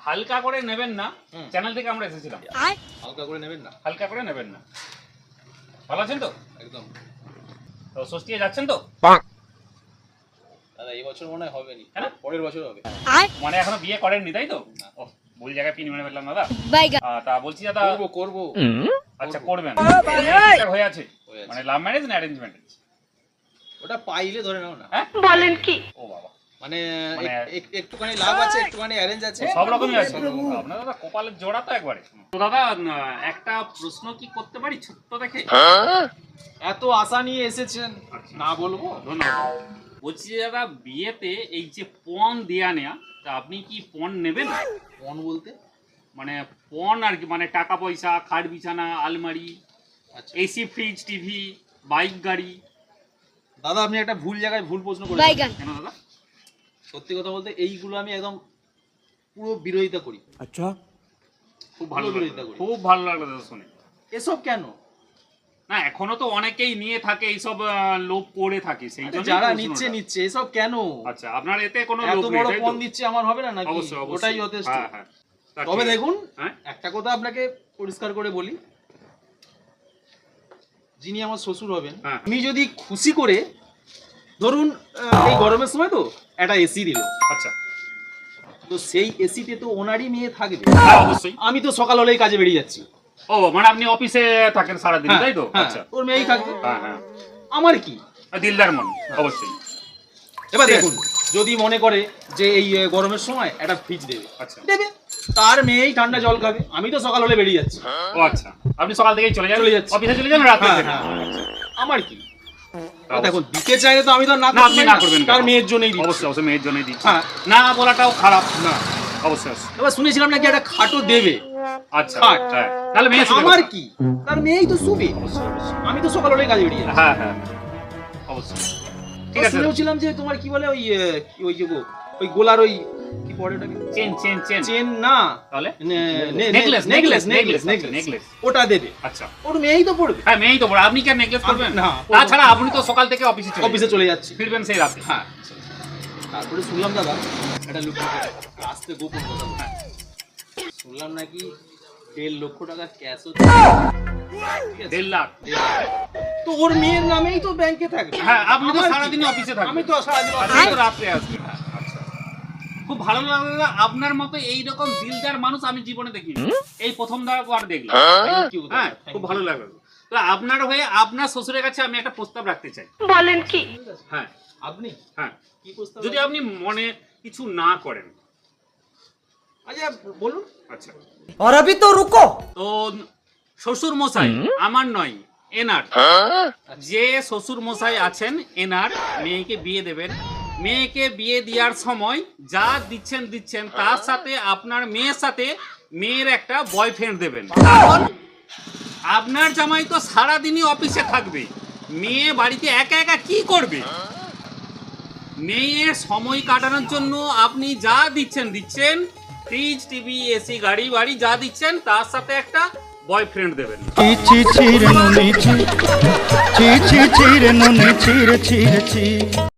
হালকা করে নেবেন না চ্যানেল থেকে আমরা এসেছিলাম। হালকা করে নেবেন না? হালকা করে নেবেন না। ভালো আছেন তো? একদম। তো যাচ্ছেন তো? দাদা এই বছর মনে হয় হবে নি? পরের বছর হবে। মানে এখনও বিয়ে করেননি তাই তো? ও ভুল জায়গায় পিন মেরে ফেললাম দাদা। তা বলছি দাদা করব করব। আচ্ছা করবেন। হয়ে আছে। মানে লাভ ম্যারেজ না অ্যারেঞ্জ ম্যারেজ ওটা পাইলে ধরে নাও না। হ্যাঁ? বলেন কি? ও বাবা। মানে মানে- এক- এক- একটুখানি লাভ আছে একটুখানি অ্যারেঞ্জ আছে। সব রকমই আছে। আপনার দাদা কপালের জোড়া তো একবারে। তো দাদা একটা প্রশ্ন কি করতে পারি ছোট্ট দেখে? এত আশা নিয়ে এসেছেন আচ্ছা। না বলব? ধন্যবাদ। বলছি দাদা বিয়েতে এই যে পণ দেয়া নেয়া তা আপনি কি পণ নেবেন? কোন বলতে? মানে পণ আর কি মানে টাকা পয়সা খাট বিছানা আলমারি আচ্ছা। এসি ফ্রিজ টিভি বাইক গাড়ি। দাদা আপনি একটা ভুল জায়গায় ভুল প্রশ্ন করেছেন। কেন দাদা? সত্যি কথা বলতে এইগুলো আমি একদম পুরো বিরোধিতা করি। আচ্ছা। খুব ভালো বিরোধিতা করি। খুব ভালো লাগল দাদা শুনে। এসব কেন? না এখনও তো অনেকেই নিয়ে থাকে এইসব লোভ করে থাকে সেই জন্য যারা নিচ্ছে নিচ্ছে এসব কেন? আচ্ছা আপনার এতে কোনো এত লোভ নেই বড় তাই তো? পণ দিচ্ছে আমার হবে না নাকি? অবশ্যই অবশ্যই। ওটাই যথেষ্ট। হ্যাঁ হ্যাঁ। তবে দেখুন হ্যাঁ? একটা কথা আপনাকে পরিষ্কার করে বলি। যিনি আমার শ্বশুর হবেন হ্যাঁ। আমি যদি খুশি করে ধরুন এই গরমের সময় তো একটা এসি দিল। আচ্ছা। তো সেই এসিতে তো ওনারই মেয়ে থাকবে। হ্যাঁ অবশ্যই। আমি তো সকাল হলেই কাজে বেরিয়ে যাচ্ছি। ও মানে আপনি অফিসে থাকেন সারাদিন হ্যাঁ, তাই তো? হ্যাঁ, আচ্ছা। ওর মেয়েই থাকবে। আমার কি? দিলদার মন অবশ্যই। এবার দেখুন যদি মনে করে যে এই গরমের সময় একটা ফ্রিজ দেবে আচ্ছা। দেবে। তার মেয়েই ঠান্ডা জল খাবে। আমি তো সকাল হলে বেরিয়ে যাচ্ছি। ও আচ্ছা। আপনি সকাল থেকেই চলে যান? চলে যাচ্ছি। অফিসে চলে যান রাতে। আমার কি। দেখুন দিতে চাইলে তো আমি তো না আপনি না করবেন তার মেয়ের জন্যই। অবশ্যই অবশ্যই মেয়ের জন্যই দিচ্ছি। হ্যাঁ। না বলাটাও খারাপ না। অবশ্যই। এবার শুনেছিলাম নাকি একটা খাটও দেবে। আচ্ছা হ্যাঁ তাহলে মেয়ে আমার কি? তার মেয়েই তো শুবে। আমি তো সকাল হলে কাজে বেরিয়ে হ্যাঁ হ্যাঁ অবশ্যই। ঠিক আছে। শুনেছিলাম যে তোমার কি বলে ওই ওই যে ওই গোলার ওই কি পরে ওটাকে চেন চেন চেন চেন না। তাহলে? নেকলেস নেকলেস নেকলেস নেকলেস ওটা দেবে। আচ্ছা। ওর মেয়েই তো পড়বে। হ্যাঁ মেয়েই তো বড় আপনি কি নেকলেস করবেন? না, তাছাড়া আপনি তো সকাল থেকে অফিসে চলে অফিসে চলে যাচ্ছে। ফিরবেন সেই রাতে। হ্যাঁ তারপরে শুনলাম দাদা একটা লোক আসতে গোপন কথা শুনলাম নাকি দেড় লক্ষ টাকা ক্যাশও দেড় লাখ। তো ওর মেয়ের নামেই তো ব্যাংকে থাকবে। হ্যাঁ আপনি তো? সারাদিনই অফিসে থাকবেন। আমি তো সারাদিন রাত্রে আচ্ছা খুব ভালো লাগল আপনার মতো এইরকম দিলদার মানুষ আমি জীবনে দেখি এই প্রথম বার দেখলাম। হ্যাঁ? হ্যাঁ খুব ভালো লাগল। আপনার হয়ে আপনার শ্বশুরের কাছে আমি একটা প্রস্তাব রাখতে চাই। বলেন কি? হ্যাঁ। আপনি? হ্যাঁ। কি প্রস্তাব যদি আপনি মনে কিছু না করেন। আচ্ছা বলুন। আচ্ছা। আর আমি তো রুকো। তো শ্বশুর মশাই আমার নয় এনার। হ্যাঁ? যে শ্বশুর মশাই আছেন এনার মেয়েকে বিয়ে দেবেন। মেয়েকে বিয়ে দেওয়ার সময় যা দিচ্ছেন দিচ্ছেন তার সাথে আপনার মেয়ের সাথে মেয়ের একটা বয়ফ্রেন্ড দেবেন। কারণ আপনার জামাই তো সারাদিনই অফিসে থাকবে। মেয়ে বাড়িতে একা একা কি করবে? মেয়ের সময় কাটানোর জন্য আপনি যা দিচ্ছেন দিচ্ছেন ফ্রিজ টিভি এসি গাড়ি বাড়ি যা দিচ্ছেন তার সাথে একটা বয়ফ্রেন্ড দেবেন। ছি ছি ছি রে নুনি ছি ছি ছি ছি রে নুনি ছি রে ছি রে ছি